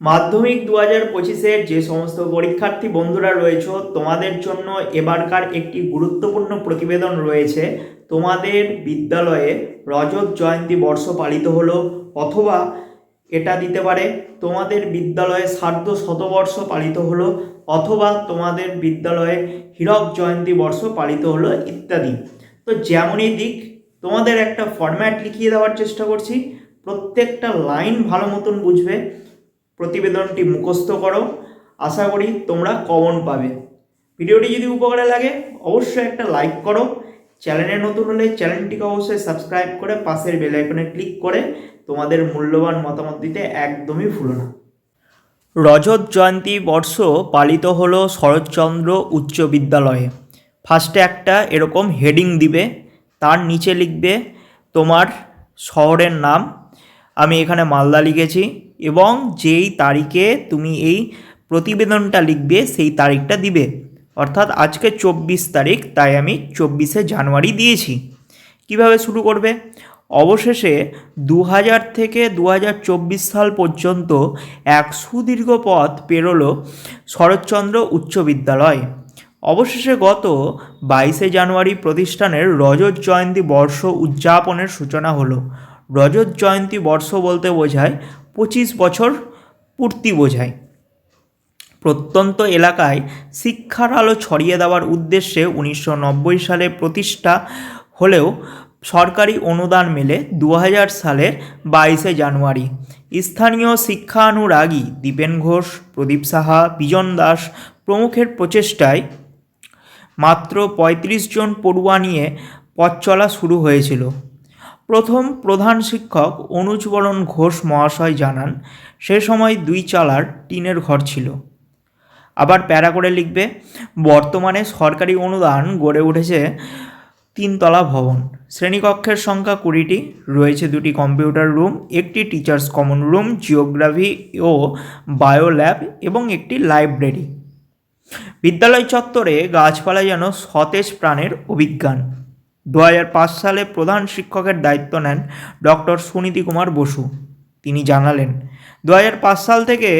মাধ্যমিক দু হাজার পঁচিশের যে সমস্ত পরীক্ষার্থী বন্ধুরা রয়েছে, তোমাদের জন্য এবারকার একটি গুরুত্বপূর্ণ প্রতিবেদন রয়েছে। তোমাদের বিদ্যালয়ে রজত জয়ন্তী বর্ষ পালিত হলো, অথবা এটা দিতে পারে, তোমাদের বিদ্যালয়ে সার্ধ শতবর্ষ পালিত হলো, অথবা তোমাদের বিদ্যালয়ে হীরক জয়ন্তী বর্ষ পালিত হলো ইত্যাদি। তো যেমনই দিক, তোমাদের একটা ফরম্যাট লিখিয়ে দেওয়ার চেষ্টা করছি। প্রত্যেকটা লাইন ভালো মতন বুঝবে। প্রতিবেদনটি মুখস্থ করো। আশা করি তোমরা কমন পাবে। ভিডিওটি যদি উপকারে লাগে, অবশ্যই একটা লাইক করো। চ্যানেলে নতুন হলে চ্যানেলটিকে অবশ্যই সাবস্ক্রাইব করে পাশের বেল আইকনে ক্লিক করে তোমাদের মূল্যবান মতামত দিতে একদমই ভুলো না। রজত জয়ন্তী বর্ষ পালিত হলো শরৎচন্দ্র উচ্চ বিদ্যালয়ে। ফার্স্টে একটা এরকম হেডিং দিবে, তার নিচে লিখবে, তোমার শহরের নাম। আমি এখানে মালদা লিখেছি। এবং যেই তারিখে তুমি এই প্রতিবেদনটা লিখবে, সেই তারিখটা দিবে। অর্থাৎ আজকে চব্বিশ তারিখ, তাই আমি চব্বিশে জানুয়ারি দিয়েছি। কীভাবে শুরু করবে? অবশেষে দু হাজার থেকে দু হাজার চব্বিশ সাল পর্যন্ত এক সুদীর্ঘ পথ পেরোলো শরৎচন্দ্র উচ্চ বিদ্যালয়। অবশেষে গত বাইশে জানুয়ারি প্রতিষ্ঠানের রজত জয়ন্তী বর্ষ উদযাপনের সূচনা হলো। রজত জয়ন্তী বর্ষ বলতে বোঝায় পঁচিশ বছর পূর্তি বোঝায়। প্রত্যন্ত এলাকায় শিক্ষার আলো ছড়িয়ে দেওয়ার উদ্দেশ্যে উনিশশো নব্বই সালে প্রতিষ্ঠা হলেও সরকারি অনুদান মেলে দু হাজার সালের বাইশে জানুয়ারি। স্থানীয় শিক্ষানুরাগী দীপেন ঘোষ, প্রদীপ সাহা, বিজন দাস প্রমুখের প্রচেষ্টায় মাত্র পঁয়ত্রিশ জন পড়ুয়া নিয়ে পথ চলা শুরু হয়েছিল। প্রথম প্রধান শিক্ষক অনুজবরণ ঘোষ মহাশয় জানান, সে সময় দুই চালার টিনের ঘর ছিল। আবার প্যারা করে লিখবে, বর্তমানে সরকারি অনুদান গড়ে উঠেছে তিনতলা ভবন। শ্রেণীকক্ষের সংখ্যা কুড়িটি, রয়েছে দুটি কম্পিউটার রুম, একটি টিচার্স কমন রুম, জিওগ্রাফি ও বায়ো ল্যাব এবং একটি লাইব্রেরি। বিদ্যালয় চত্বরে গাছপালা যেন সতেজ প্রাণের অভিজ্ঞান। দু সালে প্রধান শিক্ষকের দায়িত্ব নেন ডক্টর সুনীতি কুমার বসু। তিনি জানালেন দু সাল থেকে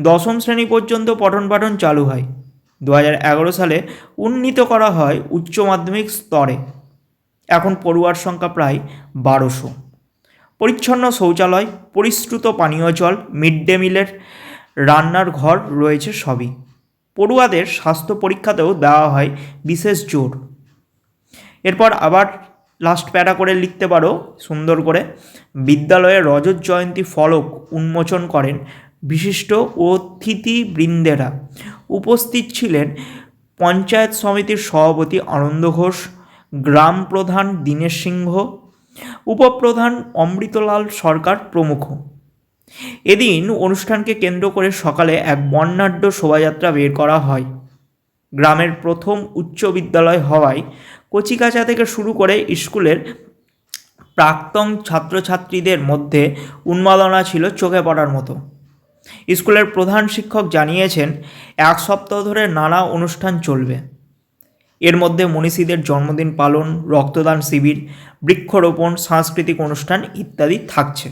দশম শ্রেণি পর্যন্ত পঠন পাঠন চালু হয়। দু সালে উন্নীত করা হয় উচ্চ মাধ্যমিক স্তরে। এখন পড়ুয়ার সংখ্যা প্রায় বারোশো। পরিচ্ছন্ন শৌচালয়, পরিশ্রুত পানীয় জল, মিড ডে মিলের রান্নার ঘর রয়েছে সবই। পড়ুয়াদের স্বাস্থ্য পরীক্ষাতেও দেওয়া হয় বিশেষ জোর। এরপর আবার লাস্ট প্যারা করে লিখতে পারো, সুন্দর করে। বিদ্যালয়ে রজত জয়ন্তী ফলক উন্মোচন করেন বিশিষ্ট অতিথিবৃন্দেরা উপস্থিত ছিলেন পঞ্চায়েত সমিতির সভাপতি আনন্দ ঘোষ, গ্রাম প্রধান দীনেশ সিংহ, উপপ্রধান অমৃতলাল সরকার প্রমুখ। এদিন অনুষ্ঠানকে কেন্দ্র করে সকালে এক বর্ণাঢ্য শোভাযাত্রা বের করা হয়। গ্রামের প্রথম উচ্চ বিদ্যালয় হওয়ায় কচিকাচা থেকে শুরু করে স্কুলের প্রাক্তন ছাত্রছাত্রীদের মধ্যে উন্মাদনা ছিল চোখে পড়ার মতো। স্কুলের প্রধান শিক্ষক জানিয়েছেন, এক সপ্তাহ ধরে নানা অনুষ্ঠান চলবে। এর মধ্যে মনীষীদের জন্মদিন পালন, রক্তদান শিবির, বৃক্ষরোপণ, সাংস্কৃতিক অনুষ্ঠান ইত্যাদি থাকছে।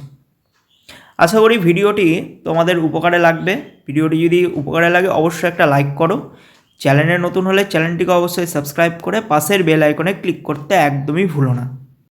আশা করি ভিডিওটি তোমাদের উপকারে লাগবে। ভিডিওটি যদি উপকারে লাগে, অবশ্যই একটা লাইক করো। চ্যানেলে নতুন হলে চ্যানেলটিকে অবশ্যই সাবস্ক্রাইব করে পাশের বেল আইকনে ক্লিক করতে একদমই ভুলো না।